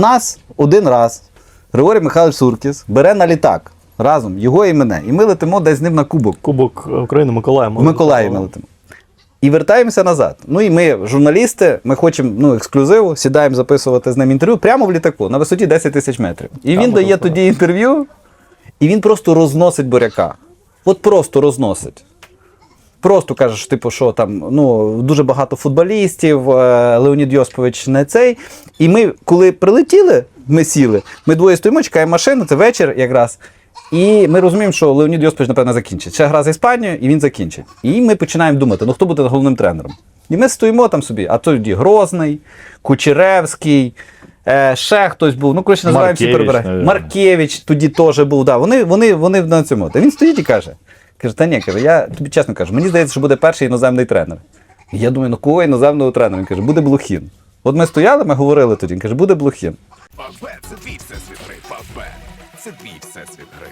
Нас один раз Григорій Михайлович Суркіс бере на літак разом, його і мене. І ми летимо десь з ним на кубок. Кубок України Миколаєм. В Миколаїв ми летимо. І вертаємося назад. Ну і ми, журналісти, ми хочемо ну, ексклюзиву, сідаємо записувати з ним інтерв'ю прямо в літаку на висоті 10 тисяч метрів. І він дає тоді інтерв'ю, і він просто розносить буряка. От просто розносить. Просто каже, що, типу, що там ну, дуже багато футболістів, е, Леонід Йоспович не цей. І ми, коли прилетіли, ми сіли, ми двоє стоїмо, чекаємо машину, це вечір якраз. І ми розуміємо, що Леонід Йоспович, напевно, закінчить. Ще гра з Іспанією, і він закінчить. І ми починаємо думати, ну хто буде головним тренером. І ми стоїмо там собі, а тоді Грозний, Кучеревський, е, ще хтось був. Ну, коротше, називаємо всі Маркевич, Маркевич тоді теж був. Да. Вони, вони, вони на цьому. Та він стоїть і каже: каже, та ні, каже, я тобі чесно кажу, мені здається, що буде перший іноземний тренер. І я думаю, ну кого іноземного тренера? Він каже, буде Блохін. От ми стояли, ми говорили тоді. Він каже, буде Блохін. Фавбет це твій всесвіт гри. Фавбет це твій всесвіт гри.